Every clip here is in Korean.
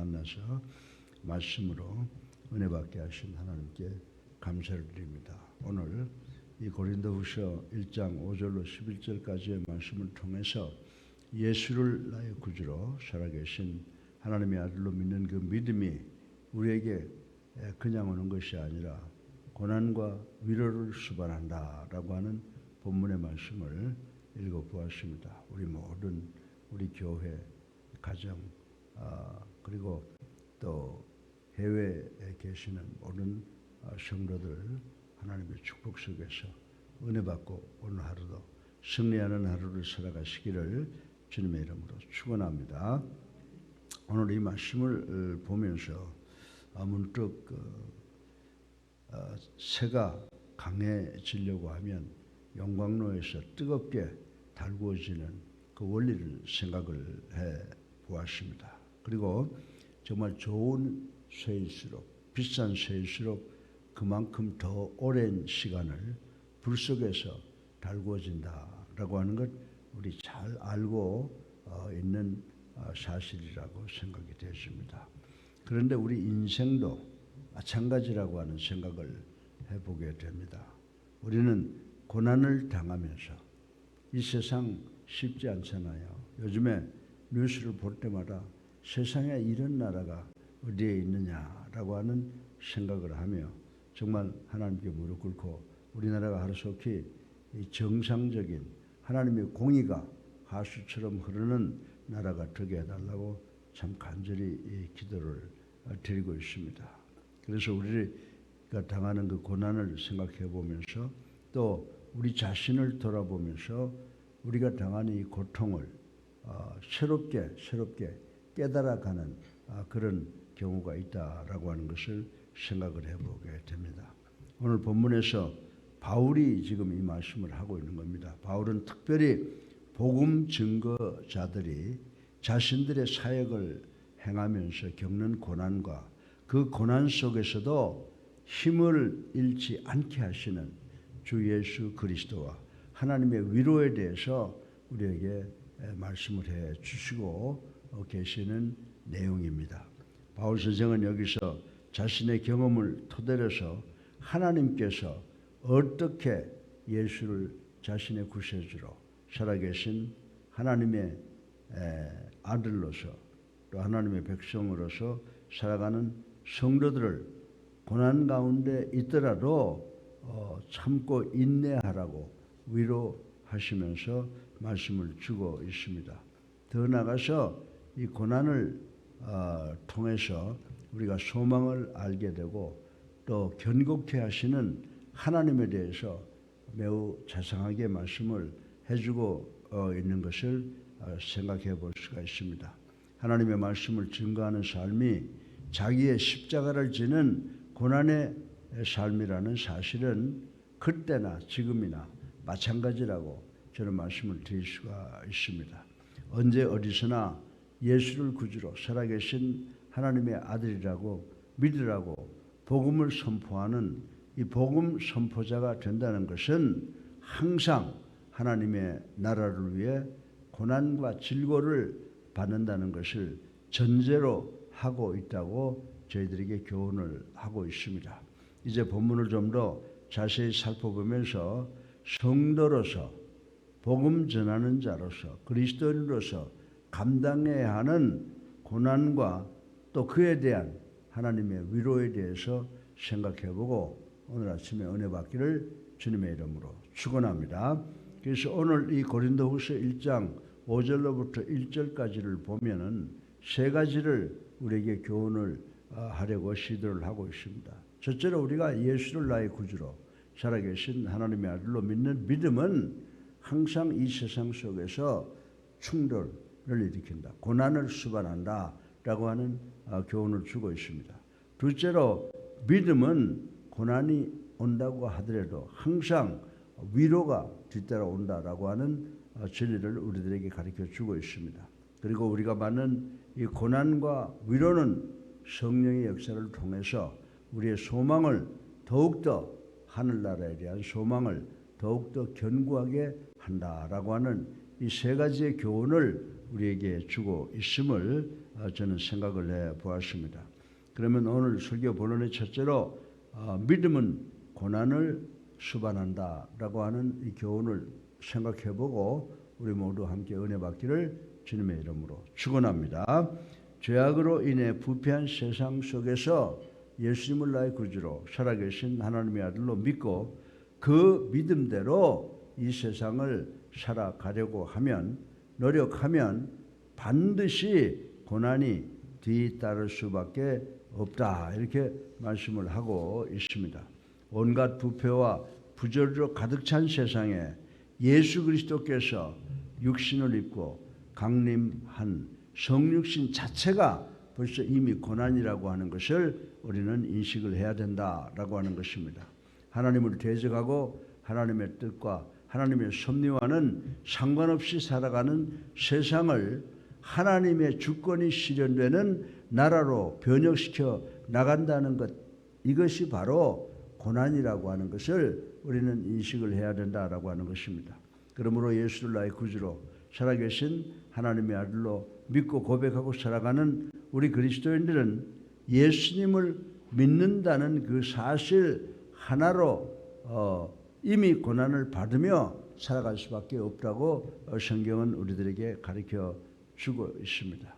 만나서 말씀으로 은혜 받게 하신 하나님께 감사를 드립니다. 오늘 이 고린도후서 1장 5절로 11절까지의 말씀을 통해서 예수를 나의 구주로 살아계신 하나님의 아들로 믿는 그 믿음이 우리에게 그냥 오는 것이 아니라 고난과 위로를 수반한다라고 하는 본문의 말씀을 읽어 보았습니다. 우리 모든 우리 교회 가정 아, 그리고 또 해외에 계시는 모든 아, 성도들 하나님의 축복 속에서 은혜 받고 오늘 하루도 승리하는 하루를 살아가시기를 주님의 이름으로 축원합니다. 오늘 이 말씀을 어, 보면서 아, 문득 그, 어, 새가 강해지려고 하면 영광로에서 뜨겁게 달구어지는 그 원리를 생각을 해 보았습니다. 그리고 정말 좋은 쇠일수록 비싼 쇠일수록 그만큼 더 오랜 시간을 불 속에서 달구어진다라고 하는 것 우리 잘 알고 어, 있는 어, 사실이라고 생각이 되었습니다. 그런데 우리 인생도 마찬가지라고 하는 생각을 해보게 됩니다. 우리는 고난을 당하면서 이 세상 쉽지 않잖아요. 요즘에 뉴스를 볼 때마다 세상에 이런 나라가 어디에 있느냐라고 하는 생각을 하며 정말 하나님께 무릎 꿇고 우리나라가 하루속히 정상적인 하나님의 공의가 하수처럼 흐르는 나라가 되게 해달라고 참 간절히 기도를 드리고 있습니다. 그래서 우리가 당하는 그 고난을 생각해 보면서 또 우리 자신을 돌아보면서 우리가 당하는 이 고통을 어, 새롭게 새롭게 깨달아가는 어, 그런 경우가 있다라고 하는 것을 생각을 해보게 됩니다. 오늘 본문에서 바울이 지금 이 말씀을 하고 있는 겁니다. 바울은 특별히 복음 증거자들이 자신들의 사역을 행하면서 겪는 고난과 그 고난 속에서도 힘을 잃지 않게 하시는 주 예수 그리스도와 하나님의 위로에 대해서 우리에게 말씀을 해 주시고 계시는 내용입니다. 바울 선생은 여기서 자신의 경험을 토대로서 하나님께서 어떻게 예수를 자신의 구세주로 살아계신 하나님의 아들로서 또 하나님의 백성으로서 살아가는 성도들을 고난 가운데 있더라도 어, 참고 인내하라고 위로하시면서 말씀을 주고 있습니다. 더 나가서 이 고난을 어, 통해서 우리가 소망을 알게 되고 또 견고케 하시는 하나님에 대해서 매우 자상하게 말씀을 해주고 어, 있는 것을 어, 생각해 볼 수가 있습니다. 하나님의 말씀을 증거하는 삶이 자기의 십자가를 지는 고난의 삶이라는 사실은 그때나 지금이나 마찬가지라고 저는 말씀을 드릴 수가 있습니다. 언제 어디서나 예수를 구주로 살아계신 하나님의 아들이라고 믿으라고 복음을 선포하는 이 복음 선포자가 된다는 것은 항상 하나님의 나라를 위해 고난과 질고를 받는다는 것을 전제로 하고 있다고 저희들에게 교훈을 하고 있습니다. 이제 본문을 좀 더 자세히 살펴보면서 성도로서 복음 전하는 자로서 그리스도인으로서 감당해야 하는 고난과 또 그에 대한 하나님의 위로에 대해서 생각해보고 오늘 아침에 은혜 받기를 주님의 이름으로 축원합니다. 그래서 오늘 이 고린도후서 1장 5절로부터 1절까지를 보면은 세 가지를 우리에게 교훈을 어, 하려고 시도를 하고 있습니다. 첫째로 우리가 예수를 나의 구주로 살아계신 하나님의 아들로 믿는 믿음은 항상 이 세상 속에서 충돌 을 일으킨다. 고난을 수반한다. 라고 하는 어, 교훈을 주고 있습니다. 둘째로 믿음은 고난이 온다고 하더라도 항상 위로가 뒤따라 온다라고 하는 어, 진리를 우리들에게 가르쳐 주고 있습니다. 그리고 우리가 받는 이 고난과 위로는 성령의 역사를 통해서 우리의 소망을 더욱더 하늘나라에 대한 소망을 더욱더 견고하게 한다라고 하는 이 세 가지의 교훈을 우리에게 주고 있음을 어, 저는 생각을 해 보았습니다. 그러면 오늘 설교 본론의 첫째로 어, 믿음은 고난을 수반한다라고 하는 이 교훈을 생각해 보고 우리 모두 함께 은혜 받기를 주님의 이름으로 축원합니다. 죄악으로 인해 부패한 세상 속에서 예수님을 나의 구주로 살아계신 하나님의 아들로 믿고 그 믿음대로 이 세상을 살아가려고 하면 노력하면 반드시 고난이 뒤따를 수밖에 없다 이렇게 말씀을 하고 있습니다. 온갖 부패와 부절로 가득 찬 세상에 예수 그리스도께서 육신을 입고 강림한 성육신 자체가 벌써 이미 고난이라고 하는 것을 우리는 인식을 해야 된다라고 하는 것입니다. 하나님을 대적하고 하나님의 뜻과 하나님의 섭리와는 상관없이 살아가는 세상을 하나님의 주권이 실현되는 나라로 변혁시켜 나간다는 것 이것이 바로 고난이라고 하는 것을 우리는 인식을 해야 된다라고 하는 것입니다. 그러므로 예수를 나의 구주로 살아계신 하나님의 아들로 믿고 고백하고 살아가는 우리 그리스도인들은 예수님을 믿는다는 그 사실 하나로 어, 이미 고난을 받으며 살아갈 수밖에 없다고 어, 성경은 우리들에게 가르쳐 주고 있습니다.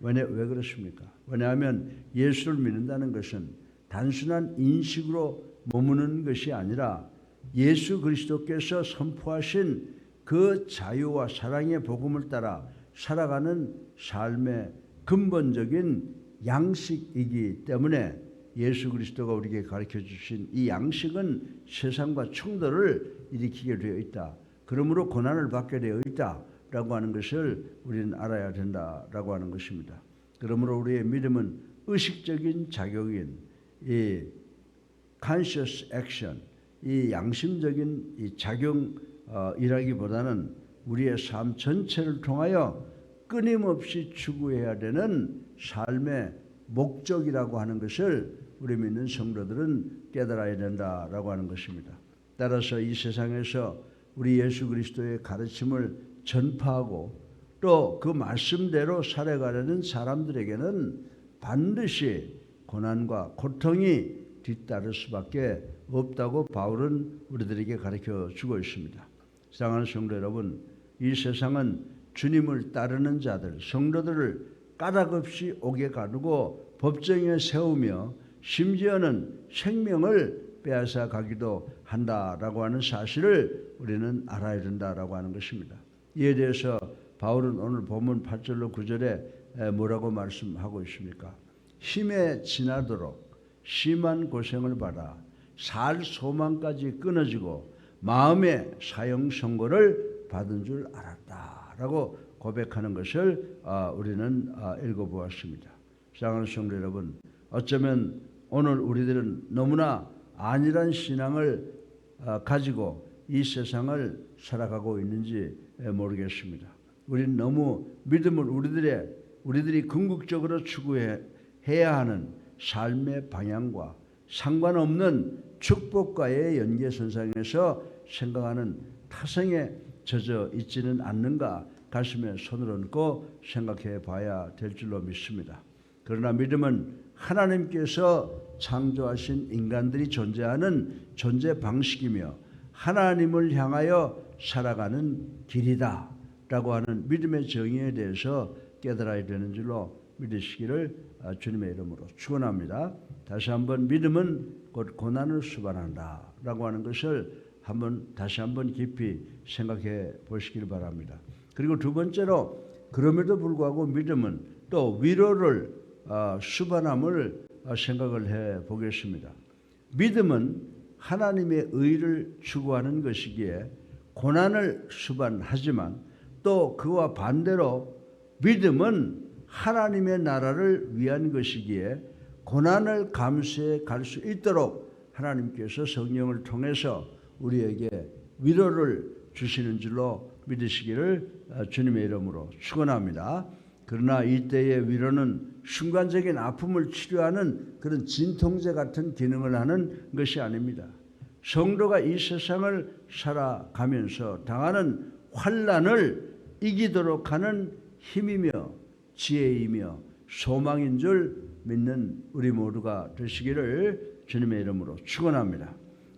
왜냐 왜 그렇습니까? 왜냐하면 예수를 믿는다는 것은 단순한 인식으로 머무는 것이 아니라 예수 그리스도께서 선포하신 그 자유와 사랑의 복음을 따라 살아가는 삶의 근본적인 양식이기 때문에 예수 그리스도가 우리에게 가르쳐 주신 이 양식은 세상과 충돌을 일으키게 되어 있다. 그러므로 고난을 받게 되어 있다라고 하는 것을 우리는 알아야 된다라고 하는 것입니다. 그러므로 우리의 믿음은 의식적인 자격인 이 conscious action, 이 양심적인 이 작용이라기보다는 우리의 삶 전체를 통하여 끊임없이 추구해야 되는 삶의 목적이라고 하는 것을 우리 믿는 성도들은 깨달아야 된다라고 하는 것입니다. 따라서 이 세상에서 우리 예수 그리스도의 가르침을 전파하고 또 그 말씀대로 살아가려는 사람들에게는 반드시 고난과 고통이 뒤따를 수밖에 없다고 바울은 우리들에게 가르쳐 주고 있습니다. 사랑하는 성도 여러분, 이 세상은 주님을 따르는 자들, 성도들을 까닭 없이 옥에 가두고 법정에 세우며 심지어는 생명을 빼앗아 가기도 한다라고 하는 사실을 우리는 알아야 된다라고 하는 것입니다. 이에 대해서 바울은 오늘 본문 8절로 9절에 뭐라고 말씀하고 있습니까? 힘에 지나도록 심한 고생을 받아 살 소망까지 끊어지고 마음의 사형 선고를 받은 줄 알았다라고 고백하는 것을 아, 우리는 아, 읽어보았습니다. 사랑하는 성도 여러분, 어쩌면 오늘 우리들은 너무나 안일한 신앙을 아, 가지고 이 세상을 살아가고 있는지 모르겠습니다. 우리는 너무 믿음을 우리들의 우리들이 궁극적으로 추구해야 하는 삶의 방향과 상관없는 축복과의 연계선상에서 생각하는 타성에 젖어 있지는 않는가 가슴에 손을 얹고 생각해 봐야 될 줄로 믿습니다. 그러나 믿음은 하나님께서 창조하신 인간들이 존재하는 존재 방식이며 하나님을 향하여 살아가는 길이다 라고 하는 믿음의 정의에 대해서 깨달아야 되는 줄로 믿으시기를 주님의 이름으로 축원합니다. 다시 한번 믿음은 곧 고난을 수반한다 라고 하는 것을 한번 다시 한번 깊이 생각해 보시길 바랍니다. 그리고 두 번째로 그럼에도 불구하고 믿음은 또 위로를 어, 수반함을 어, 생각을 해 보겠습니다. 믿음은 하나님의 의를 추구하는 것이기에 고난을 수반하지만 또 그와 반대로 믿음은 하나님의 나라를 위한 것이기에 고난을 감수해 갈 수 있도록 하나님께서 성령을 통해서 우리에게 위로를 주시는 줄로 믿으시기를 어, 주님의 이름으로 축원합니다. 그러나 이때의 위로는 순간적인 아픔을 치료하는 그런 진통제 같은 기능을 하는 것이 아닙니다. 성도가 이 세상을 살아가면서 당하는 환란을 이기도록 하는 힘이며 지혜이며 소망인 줄 믿는 우리 모두가 되시기를 주님의 이름으로 축원합니다.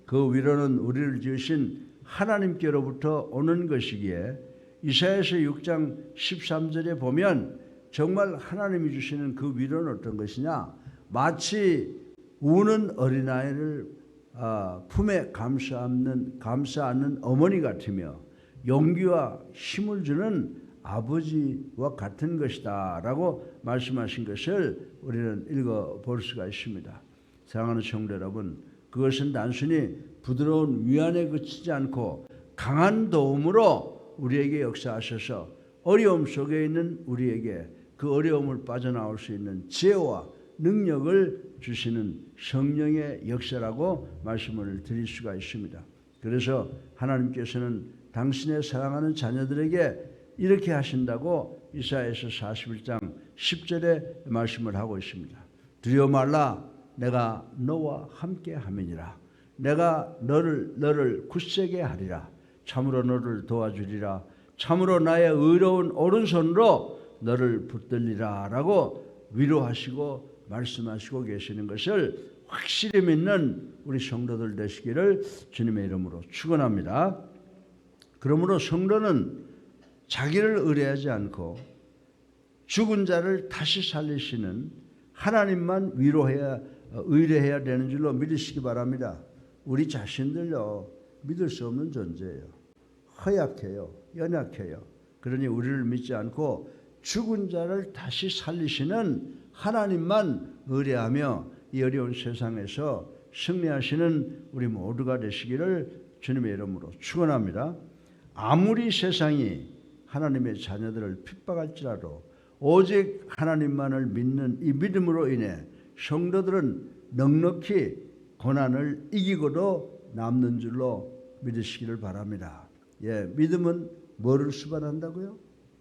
그 위로는 우리를 지으신 하나님께로부터 오는 것이기에 이사야서 6장 13절에 보면 정말 하나님이 주시는 그 위로는 어떤 것이냐? 마치 우는 어린아이를 아, 품에 감싸 안는 감싸 안는 어머니 같으며 용기와 힘을 주는 아버지와 같은 것이다라고 말씀하신 것을 우리는 읽어 볼 수가 있습니다. 사랑하는 성도 여러분, 그것은 단순히 부드러운 위안에 그치지 않고 강한 도움으로 우리에게 역사하셔서 어려움 속에 있는 우리에게 그 어려움을 빠져나올 수 있는 지혜와 능력을 주시는 성령의 역사라고 말씀을 드릴 수가 있습니다. 그래서 하나님께서는 당신의 사랑하는 자녀들에게 이렇게 하신다고 이사야서 41장 10절에 말씀을 하고 있습니다. 두려워 말라 내가 너와 함께 함이니라. 내가 너를 너를 굳세게 하리라. 참으로 너를 도와주리라. 참으로 나의 의로운 오른손으로 너를 붙들리라 라고 위로하시고 말씀하시고 계시는 것을 확실히 믿는 우리 성도들 되시기를 주님의 이름으로 축원합니다. 그러므로 성도는 자기를 의뢰하지 않고 죽은 자를 다시 살리시는 하나님만 위로해야 의뢰해야 되는 줄로 믿으시기 바랍니다. 우리 자신들요 믿을 수 없는 존재예요. 허약해요. 연약해요. 그러니 우리를 믿지 않고 죽은 자를 다시 살리시는 하나님만 의뢰하며 이 어려운 세상에서 승리하시는 우리 모두가 되시기를 주님의 이름으로 축원합니다. 아무리 세상이 하나님의 자녀들을 핍박할지라도 오직 하나님만을 믿는 이 믿음으로 인해 성도들은 넉넉히 고난을 이기고도 남는 줄로 믿으시기를 바랍니다. 예, 믿음은 뭐를 수반한다고요?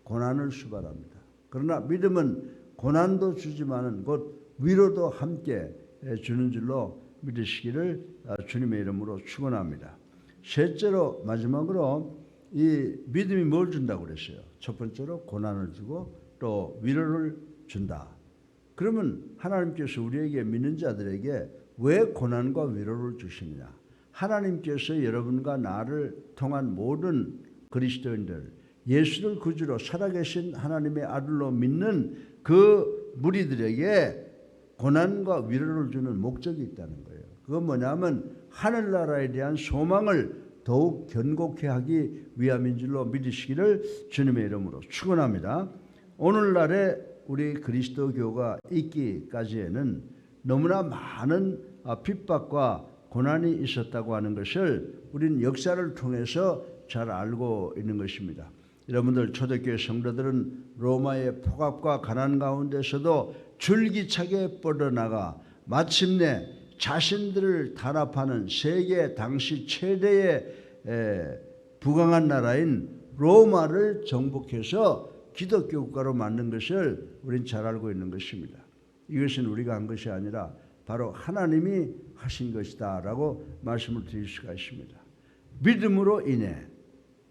고난을 수반합니다. 그러나 믿음은 고난도 주지만은 곧 위로도 함께 주는 줄로 믿으시기를 주님의 이름으로 축원합니다. 셋째로 마지막으로 이 믿음이 뭘 준다고 그랬어요? 첫 번째로 고난을 주고 또 위로를 준다. 그러면 하나님께서 우리에게 믿는 자들에게 왜 고난과 위로를 주시느냐? 하나님께서 여러분과 나를 통한 모든 그리스도인들 예수를 구주로 살아계신 하나님의 아들로 믿는 그 무리들에게 고난과 위로를 주는 목적이 있다는 거예요. 그건 뭐냐면 하늘나라에 대한 소망을 더욱 견고케 하기 위함인 줄로 믿으시기를 주님의 이름으로 축원합니다. 오늘날에 우리 그리스도교가 있기까지에는 너무나 많은 핍박과 고난이 있었다고 하는 것을 우리는 역사를 통해서 잘 알고 있는 것입니다. 여러분들 초대교회 성도들은 로마의 폭압과 가난 가운데서도 줄기차게 뻗어나가 마침내 자신들을 단합하는 세계 당시 최대의 부강한 나라인 로마를 정복해서 기독교 국가로 만든 것을 우리는 잘 알고 있는 것입니다. 이것은 우리가 한 것이 아니라 바로 하나님이 하신 것이다라고 말씀을 드릴 수가 있습니다. 믿음으로 인해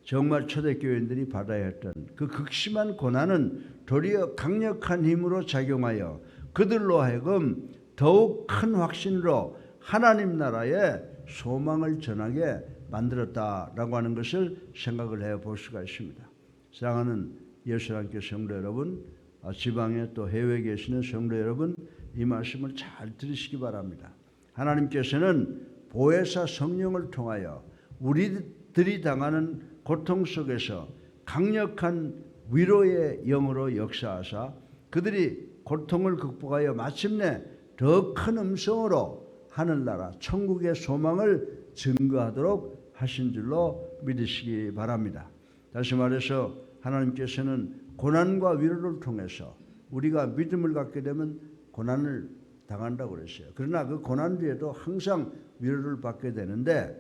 정말 초대교인들이 받아야 했던 그 극심한 고난은 도리어 강력한 힘으로 작용하여 그들로 하여금 더욱 큰 확신으로 하나님 나라의 소망을 전하게 만들었다라고 하는 것을 생각을 해 볼 수가 있습니다. 사랑하는 예수님께 성도 여러분, 아, 지방에 또 해외에 계시는 성도 여러분, 이 말씀을 잘 들으시기 바랍니다. 하나님께서는 보혜사 성령을 통하여 우리들이 당하는 고통 속에서 강력한 위로의 영으로 역사하사 그들이 고통을 극복하여 마침내 더 큰 음성으로 하늘나라 천국의 소망을 증거하도록 하신 줄로 믿으시기 바랍니다. 다시 말해서 하나님께서는 고난과 위로를 통해서 우리가 믿음을 갖게 되면 고난을 당한다고 그랬어요. 그러나 그 고난 뒤에도 항상 위로를 받게 되는데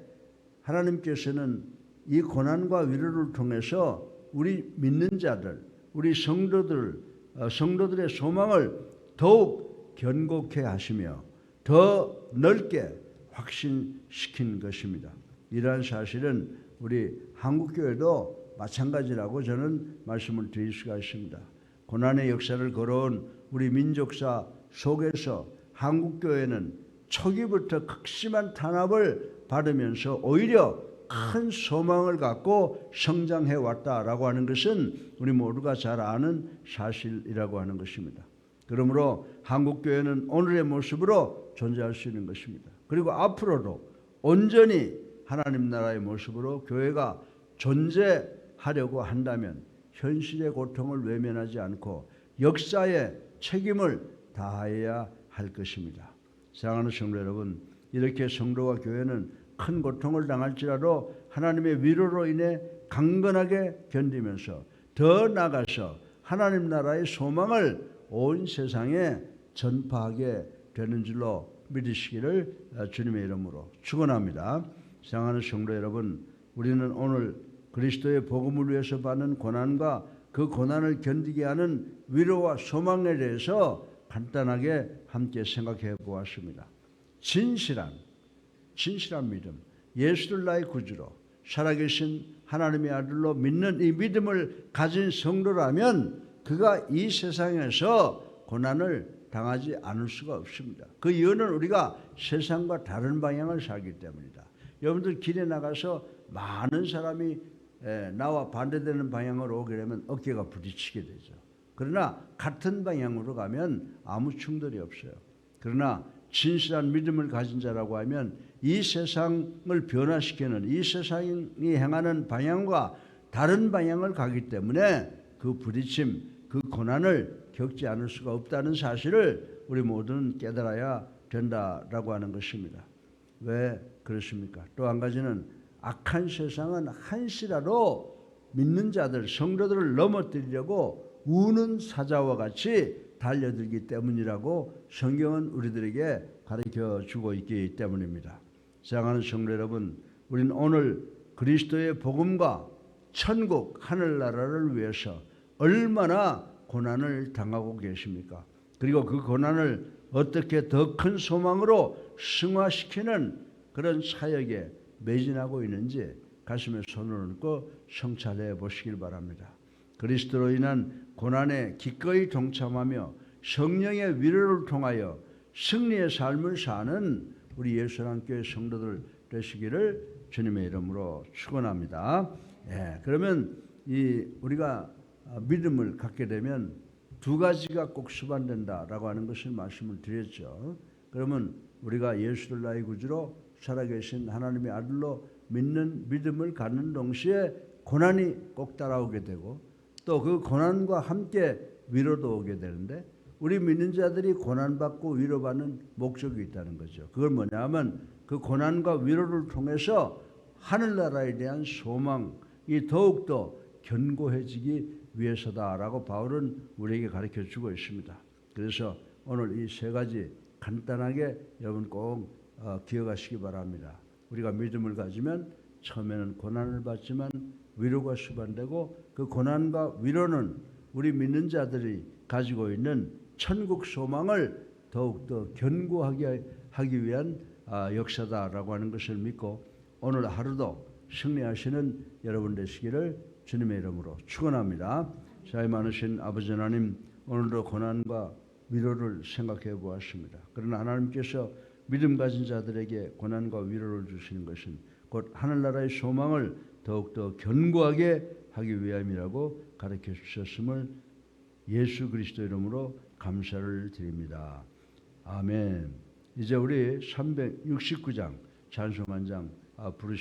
하나님께서는 이 고난과 위로를 통해서 우리 믿는 자들, 우리 성도들, 어, 성도들의 소망을 더욱 견고케 하시며 더 넓게 확신시킨 것입니다. 이러한 사실은 우리 한국교회도 마찬가지라고 저는 말씀을 드릴 수가 있습니다. 고난의 역사를 걸어온 우리 민족사 속에서 한국 교회는 초기부터 극심한 탄압을 받으면서 오히려 큰 소망을 갖고 성장해 왔다라고 하는 것은 우리 모두가 잘 아는 사실이라고 하는 것입니다. 그러므로 한국 교회는 오늘의 모습으로 존재할 수 있는 것입니다. 그리고 앞으로도 온전히 하나님 나라의 모습으로 교회가 존재하려고 한다면 현실의 고통을 외면하지 않고 역사의 책임을 다해야 할 것입니다. 사랑하는 성도 여러분, 이렇게 성도와 교회는 큰 고통을 당할지라도 하나님의 위로로 인해 강건하게 견디면서 더 나아가서 하나님 나라의 소망을 온 세상에 전파하게 되는 줄로 믿으시기를 주님의 이름으로 축원합니다. 사랑하는 성도 여러분, 우리는 오늘 그리스도의 복음을 위해서 받는 고난과 그 고난을 견디게 하는 위로와 소망에 대해서 간단하게 함께 생각해 보았습니다. 진실한 진실한 믿음, 예수를 나의 구주로 살아계신 하나님의 아들로 믿는 이 믿음을 가진 성도라면 그가 이 세상에서 고난을 당하지 않을 수가 없습니다. 그 이유는 우리가 세상과 다른 방향을 살기 때문이다. 여러분들 길에 나가서 많은 사람이 에, 나와 반대되는 방향으로 오게 되면 어깨가 부딪히게 되죠. 그러나 같은 방향으로 가면 아무 충돌이 없어요. 그러나 진실한 믿음을 가진 자라고 하면 이 세상을 변화시키는 이 세상이 행하는 방향과 다른 방향을 가기 때문에 그 부딪힘, 그 고난을 겪지 않을 수가 없다는 사실을 우리 모두는 깨달아야 된다라고 하는 것입니다. 왜 그렇습니까? 또 한 가지는 악한 세상은 한시라도 믿는 자들, 성도들을 넘어뜨리려고 우는 사자와 같이 달려들기 때문이라고 성경은 우리들에게 가르쳐 주고 있기 때문입니다. 사랑하는 성도 여러분, 우리는 오늘 그리스도의 복음과 천국 하늘나라를 위해서 얼마나 고난을 당하고 계십니까? 그리고 그 고난을 어떻게 더 큰 소망으로 승화시키는 그런 사역에 매진하고 있는지 가슴에 손을 얹고 성찰해 보시길 바랍니다. 그리스도로 인한 고난에 기꺼이 동참하며 성령의 위로를 통하여 승리의 삶을 사는 우리 예수랑교회 성도들 되시기를 주님의 이름으로 축원합니다. 예, 그러면 이 우리가 믿음을 갖게 되면 두 가지가 꼭 수반된다라고 하는 것을 말씀을 드렸죠. 그러면 우리가 예수를 나의 구주로 살아계신 하나님의 아들로 믿는 믿음을 갖는 동시에 고난이 꼭 따라오게 되고 또 그 고난과 함께 위로도 오게 되는데 우리 믿는 자들이 고난받고 위로받는 목적이 있다는 거죠. 그걸 뭐냐면 그 고난과 위로를 통해서 하늘나라에 대한 소망이 더욱더 견고해지기 위해서다라고 바울은 우리에게 가르쳐 주고 있습니다. 그래서 오늘 이 세 가지 간단하게 여러분 꼭 어, 기억하시기 바랍니다. 우리가 믿음을 가지면 처음에는 고난을 받지만 위로가 수반되고 그 고난과 위로는 우리 믿는 자들이 가지고 있는 천국 소망을 더욱더 견고하게 하기 위한 아, 역사다라고 하는 것을 믿고 오늘 하루도 승리하시는 여러분 되시기를 주님의 이름으로 축원합니다. 사이 많으신 아버지 하나님 오늘도 고난과 위로를 생각해 보았습니다. 그러나 하나님께서 믿음 가진 자들에게 고난과 위로를 주시는 것은 곧 하늘나라의 소망을 더욱더 견고하게 하기 위함이라고 가르쳐 주셨음을 예수 그리스도 이름으로 감사를 드립니다. 아멘. 이제 우리 369장 찬송한 장 부르시